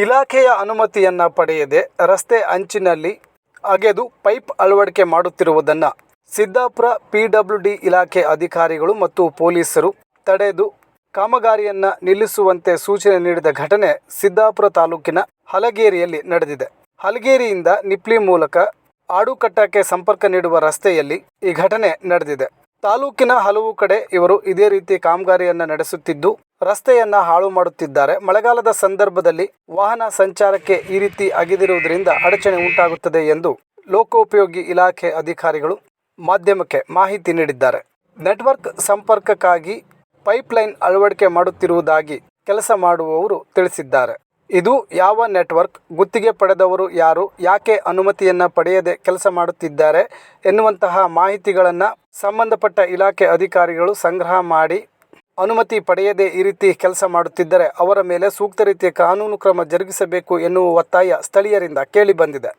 ಇಲಾಖೆಯ ಅನುಮತಿಯನ್ನು ಪಡೆಯದೆ ರಸ್ತೆ ಅಂಚಿನಲ್ಲಿ ಅಗೆದು ಪೈಪ್ ಅಳವಡಿಕೆ ಮಾಡುತ್ತಿರುವುದನ್ನು ಸಿದ್ದಾಪುರ ಪಿಡಬ್ಲ್ಯೂಡಿ ಇಲಾಖೆ ಅಧಿಕಾರಿಗಳು ಮತ್ತು ಪೊಲೀಸರು ತಡೆದು ಕಾಮಗಾರಿಯನ್ನು ನಿಲ್ಲಿಸುವಂತೆ ಸೂಚನೆ ನೀಡಿದ ಘಟನೆ ಸಿದ್ದಾಪುರ ತಾಲೂಕಿನ ಹಲಗೇರಿಯಲ್ಲಿ ನಡೆದಿದೆ. ಹಲಗೇರಿಯಿಂದ ನಿಪ್ಲಿ ಮೂಲಕ ಆಡುಕಟ್ಟಕ್ಕೆ ಸಂಪರ್ಕ ನೀಡುವ ರಸ್ತೆಯಲ್ಲಿ ಈ ಘಟನೆ ನಡೆದಿದೆ. ತಾಲೂಕಿನ ಹಲವು ಕಡೆ ಇವರು ಇದೇ ರೀತಿ ಕಾಮಗಾರಿಯನ್ನು ನಡೆಸುತ್ತಿದ್ದು ರಸ್ತೆಯನ್ನ ಹಾಳು ಮಾಡುತ್ತಿದ್ದಾರೆ. ಮಳೆಗಾಲದ ಸಂದರ್ಭದಲ್ಲಿ ವಾಹನ ಸಂಚಾರಕ್ಕೆ ಈ ರೀತಿ ಅಗೆದಿರುವುದರಿಂದ ಅಡಚಣೆ ಉಂಟಾಗುತ್ತದೆ ಎಂದು ಲೋಕೋಪಯೋಗಿ ಇಲಾಖೆ ಅಧಿಕಾರಿಗಳು ಮಾಧ್ಯಮಕ್ಕೆ ಮಾಹಿತಿ ನೀಡಿದ್ದಾರೆ. ನೆಟ್ವರ್ಕ್ ಸಂಪರ್ಕಕ್ಕಾಗಿ ಪೈಪ್ಲೈನ್ ಅಳವಡಿಕೆ ಮಾಡುತ್ತಿರುವುದಾಗಿ ಕೆಲಸ ಮಾಡುವವರು ತಿಳಿಸಿದ್ದಾರೆ. ಇದು ಯಾವ ನೆಟ್ವರ್ಕ್, ಗುತ್ತಿಗೆ ಪಡೆದವರು ಯಾರು, ಯಾಕೆ ಅನುಮತಿಯನ್ನು ಪಡೆಯದೆ ಕೆಲಸ ಮಾಡುತ್ತಿದ್ದಾರೆ ಎನ್ನುವಂತಹ ಮಾಹಿತಿಗಳನ್ನು ಸಂಬಂಧಪಟ್ಟ ಇಲಾಖೆ ಅಧಿಕಾರಿಗಳು ಸಂಗ್ರಹ ಮಾಡಿ ಅನುಮತಿ ಪಡೆಯದೆ ಈ ರೀತಿ ಕೆಲಸ ಮಾಡುತ್ತಿದ್ದರೆ ಅವರ ಮೇಲೆ ಸೂಕ್ತ ರೀತಿಯ ಕಾನೂನು ಕ್ರಮ ಜರುಗಿಸಬೇಕು ಎನ್ನುವ ಒತ್ತಾಯ ಸ್ಥಳೀಯರಿಂದ ಕೇಳಿಬಂದಿದೆ